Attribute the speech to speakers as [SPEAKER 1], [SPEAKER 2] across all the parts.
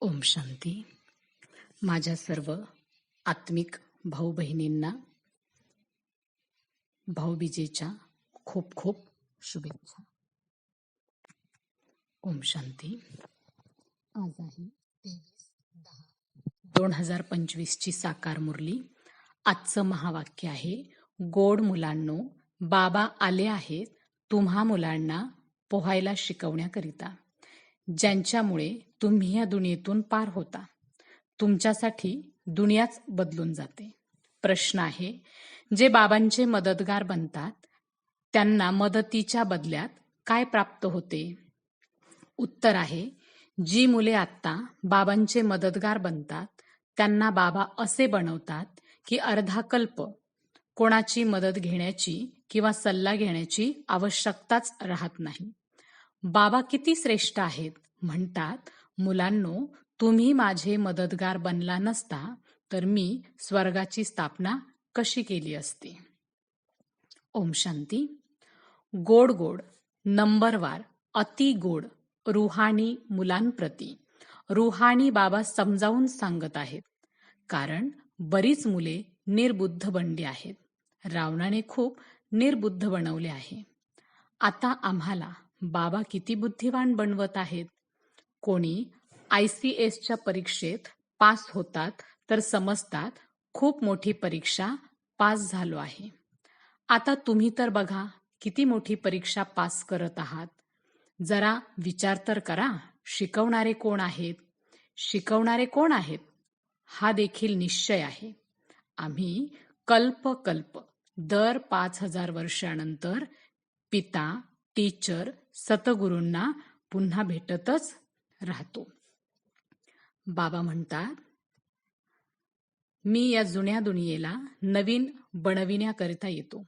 [SPEAKER 1] ओम शांती. माझ्या सर्व आत्मिक भाऊ बहिणींना भाऊबीजेच्या खूप खूप शुभेच्छा. ओम शांती. आज आहे तेवीस दहा दोन हजार पंचवीसची साकार मुरली. आजचं महावाक्य आहे गोड मुलांनो बाबा आले आहेत तुम्हा मुलांना पोहायला शिकवण्याकरिता. ज्यांच्यामुळे तुम्ही या दुनियेतून पार होता. तुमच्यासाठी दुनियाच बदलून जाते. प्रश्न आहे जे बाबांचे मदतगार बनतात त्यांना मदतीच्या बदल्यात काय प्राप्त होते? उत्तर आहे जी मुले आत्ता बाबांचे मदतगार बनतात त्यांना बाबा असे बनवतात की अर्धा कल्प. कोणाची मदत घेण्याची किंवा सल्ला घेण्याची आवश्यकताच राहत नाही. बाबा किती श्रेष्ठ आहेत म्हणतात मुलांनो तुम्ही माझे मदतगार बनला नसता तर मी स्वर्गाची स्थापना कशी केली असती? ओम शांती. गोड गोड नंबरवार अति गोड रुहानी मुलांप्रती. रुहानी बाबा समजावून सांगत आहेत. कारण बरीच मुले निर्बुद्ध बनली आहेत. रावणाने खूप निर्बुद्ध बनवले आहे. आता आम्हाला बाबा किती बुद्धिवान बनवत आहेत? कोणी आय सी एसच्या परीक्षेत पास होतात तर समजतात खूप मोठी परीक्षा पास झालो आहे. आता तुम्ही तर बघा किती मोठी परीक्षा पास करत आहात. जरा विचार तर करा शिकवणारे कोण आहेत? शिकवणारे कोण आहेत? हा देखील निश्चय आहे. आम्ही कल्प कल्प दर पाच हजार वर्षानंतर पिता टीचर सतगुरूंना पुन्हा भेटतच राहतो. बाबा म्हणतात मी या जुन्या दुनियेला नवीन बनविण्याकरिता येतो.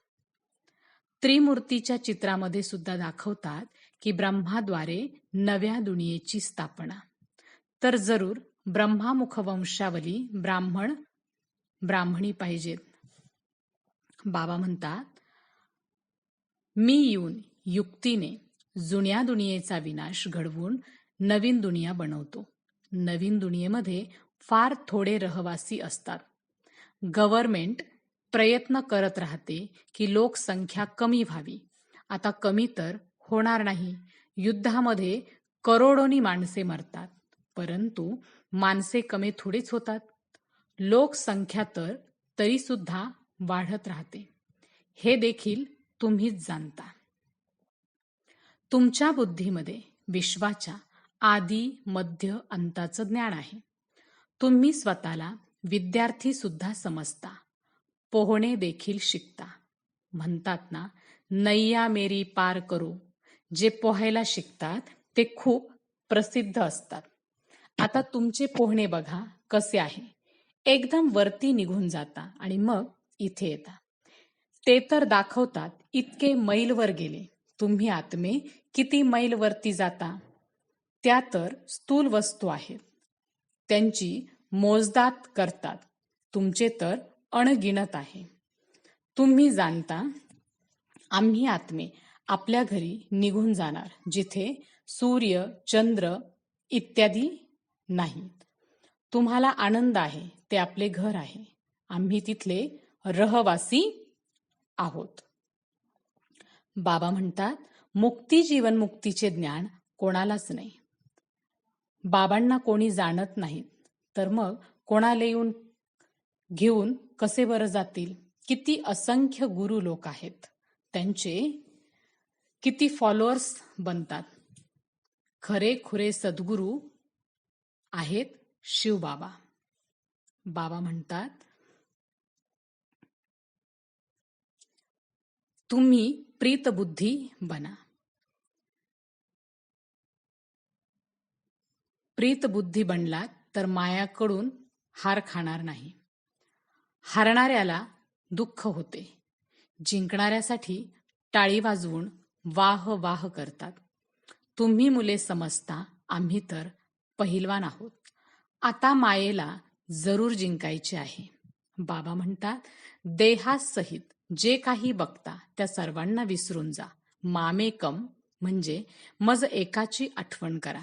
[SPEAKER 1] त्रिमूर्तीच्या चित्रामध्ये सुद्धा दाखवतात की ब्रह्माद्वारे नव्या दुनियेची स्थापना. तर जरूर ब्रह्मामुख वंशावली ब्राह्मण ब्राह्मणी पाहिजेत. बाबा म्हणतात मी येऊन युक्तीने जुन्या दुनियेचा विनाश घडवून नवीन दुनिया बनवतो. नवीन दुनियेमध्ये फार थोडे रहवासी असतात. गव्हर्मेंट प्रयत्न करत राहते की लोकसंख्या कमी व्हावी. आता कमी तर होणार नाही. युद्धामध्ये करोडोनी माणसे मरतात. परंतु माणसे कमी थोडीच होतात. लोकसंख्या तर तरीसुद्धा वाढत राहते. हे देखील तुम्हीच जाणता. तुमच्या बुद्धीमध्ये विश्वाच्या आदी मध्य अंताचं ज्ञान आहे. तुम्ही स्वतःला विद्यार्थी सुद्धा समजता. पोहणे देखील शिकता. म्हणतात ना नैया मेरी पार करू. जे पोहायला शिकतात ते खूप प्रसिद्ध असतात. आता तुमचे पोहणे बघा कसे आहे. एकदम वरती निघून जाता आणि मग इथे येता. ते तर दाखवतात इतके मैलवर गेले. तुम्ही आत्मे किती मैल वरती जाता? त्या तर स्थूल वस्तू आहेत. त्यांची मोजदात करतात. तुमचे तर अणगिणत आहे. तुम्ही जाणता आम्ही आत्मे आपल्या घरी निघून जाणार जिथे सूर्य चंद्र इत्यादी नाहीत तुम्हाला आनंद आहे ते आपले घर आहे. आम्ही तिथले रहवासी आहोत. बाबा म्हणतात मुक्ती जीवनमुक्तीचे ज्ञान कोणालाच नाही. बाबांना कोणी जाणत नाहीत तर मग कोणाला येऊन घेऊन कसे बरं जातील? किती असंख्य गुरु लोक आहेत. त्यांचे किती फॉलोअर्स बनतात. खरे खुरे सद्गुरू आहेत शिवबाबा बाबा म्हणतात तुम्ही प्रीतबुद्धी बना. प्रीतबुद्धी बनलात तर मायाकडून हार खाणार नाही. हारणाऱ्याला दुःख होते. जिंकणाऱ्यासाठी टाळी वाजवून वाह वाह करतात. तुम्ही मुले समजता आम्ही तर पहिलवान आहोत. आता मायेला जरूर जिंकायचे आहे. बाबा म्हणतात देहासहित जे काही बघता त्या सर्वांना विसरून जा. मामेकम म्हणजे मज एकाची आठवण करा.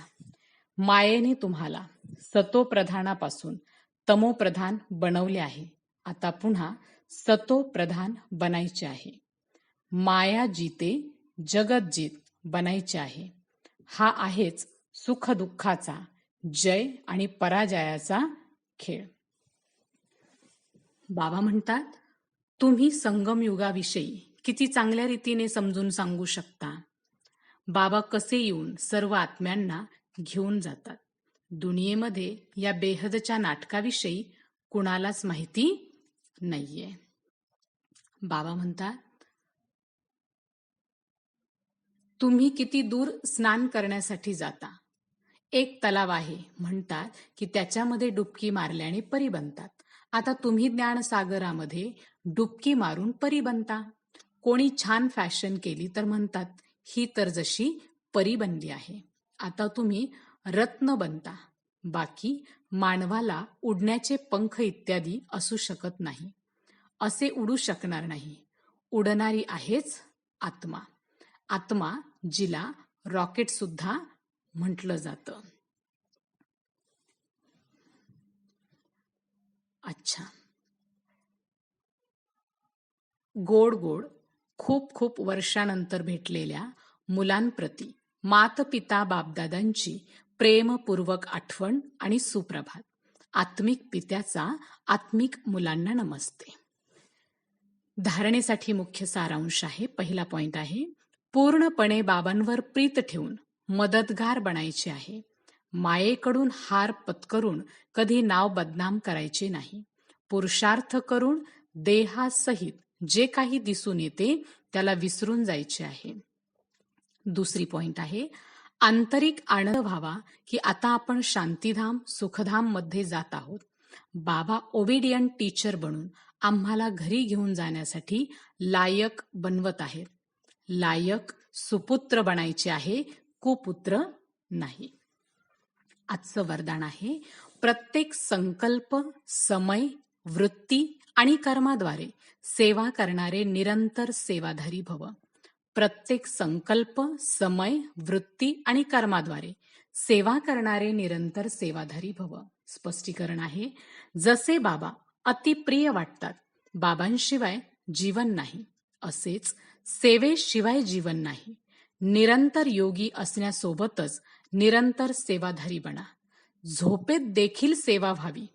[SPEAKER 1] मायेने तुम्हाला सतोप्रधानापासून तमोप्रधान बनवले आहे. आता पुन्हा सतोप्रधान बनायचे आहे. माया जीते जगत जीत बनायचे आहे. हा आहेच सुखदुःखाचा जय आणि पराजयाचा खेळ. बाबा म्हणतात तुम्ही संगमयुगाविषयी किती चांगल्या रीतीने समजून सांगू शकता. बाबा कसे येऊन सर्व आत्म्यांना घेऊन जातात. दुनियेमध्ये या बेहदच्या नाटकाविषयी कुणालाच माहिती नाहीये. बाबा म्हणतात तुम्ही किती दूर स्नान करण्यासाठी जाता. एक तलाव आहे म्हणतात की त्याच्यामध्ये डुबकी मारल्याने परी बनतात. आता तुम्ही ज्ञानसागरामध्ये डुबकी मारून परी बनता. कोणी छान फॅशन केली तर म्हणतात ही तर जशी परी बनली आहे. आता तुम्ही रत्न बनता. बाकी मानवाला उडण्याचे पंख इत्यादी असू शकत नाही. असे उडू शकणार नाही. उडणारी आहेच आत्मा. आत्मा जिला रॉकेट सुद्धा म्हटलं जातं. अच्छा. गोड गोड खूप खूप वर्षानंतर भेटलेल्या मुलांप्रती मातपिता बापदादांची प्रेमपूर्वक आठवण आणि सुप्रभात. आत्मिक पित्याचा आत्मिक मुलांना नमस्ते. धारणेसाठी मुख्य सारांश आहे. पहिला पॉइंट आहे पूर्णपणे बाबांवर प्रीत ठेवून मदतगार बनायचे आहे. मायेकडून हार पत्करून कधी नाव बदनाम करायचे नाही. पुरुषार्थ करून देहासहित जे काही दिसून येते त्याला विसरून जायचे आहे. दुसरी पॉइंट आहे आंतरिक आनंद व्हावा की आता आपण शांतीधाम सुखधाममध्ये जात आहोत. बाबा ओबिडियंट टीचर बनून आम्हाला घरी घेऊन जाण्यासाठी लायक बनवत आहेत. लायक सुपुत्र बनायचे आहे कुपुत्र नाही. आजचं वरदान आहे प्रत्येक संकल्प समय वृत्ती आणि कर्माद्वारे सेवा करणारे निरंतर सेवाधारी भव. प्रत्येक संकल्प समय वृत्ती आणि कर्माद्वारे सेवा करणारे निरंतर सेवाधारी भव. स्पष्टीकरण आहे जसे बाबा अतिप्रिय वाटतात बाबांशिवाय जीवन नाही. असेच सेवेशिवाय जीवन नाही. निरंतर योगी असण्यासोबतच निरंतर सेवाधारी बना. झोपेत देखील सेवा व्हावी.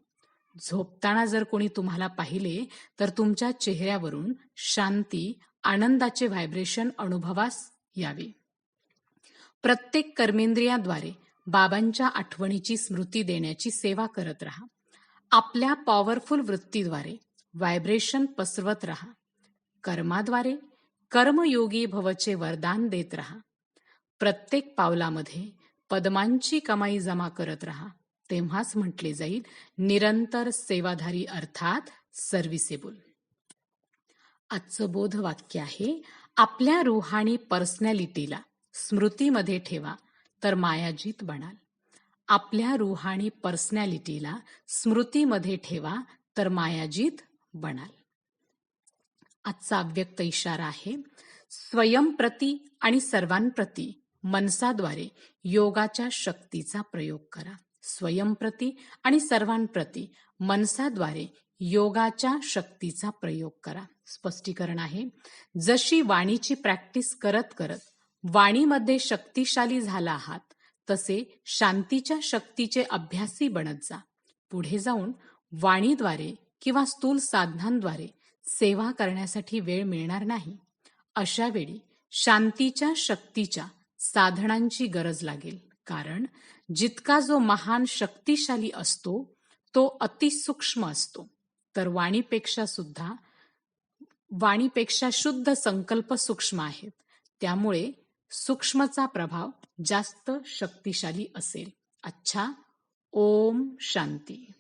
[SPEAKER 1] झोपताना जर कोणी तुम्हाला पाहिले तर तुमच्या चेहऱ्यावरून शांती आनंदाचे व्हायब्रेशन अनुभवास यावे. प्रत्येक कर्मेंद्रियाद्वारे बाबांच्या आठवणीची स्मृती देण्याची सेवा करत राहा. आपल्या पॉवरफुल वृत्तीद्वारे व्हायब्रेशन पसरवत राहा. कर्माद्वारे कर्मयोगी भवचे वरदान देत राहा. प्रत्येक पावलामध्ये पद्मांची कमाई जमा करत राहा. तेव्हाच म्हटले जाईल निरंतर सेवाधारी अर्थात सर्व्हिसेबल आजचं बोधवाक्य आहे आपल्या रुहाणी पर्सनॅलिटीला स्मृतीमध्ये ठेवा तर मायाजीत बनाल. आपल्या रुहाणी पर्सनॅलिटीला स्मृतीमध्ये ठेवा तर मायाजीत बनाल. आजचा अव्यक्त इशारा आहे स्वयंप्रती आणि सर्वांप्रती मनसाद्वारे योगाच्या शक्तीचा प्रयोग करा. स्वयंप्रती आणि सर्वांप्रती मनसाद्वारे योगाच्या शक्तीचा प्रयोग करा. स्पष्टीकरण आहे. जशी वाणीची प्रॅक्टिस करत करत वाणीमध्ये शक्तिशाली झाला आहात तसे शांतीच्या शक्तीचे अभ्यासी बनत जा. पुढे जाऊन वाणीद्वारे किंवा स्थूल साधनांद्वारे सेवा करण्यासाठी वेळ मिळणार नाही. अशा वेळी शांतीच्या शक्तीच्या साधनांची गरज लागेल. कारण जितका जो महान शक्तिशाली असतो तो अतिसूक्ष्म असतो. तर वाणीपेक्षा सुद्धा वाणीपेक्षा शुद्ध संकल्प सूक्ष्म आहेत. त्यामुळे सूक्ष्मचा प्रभाव जास्त शक्तिशाली असेल. अच्छा ओम शांती.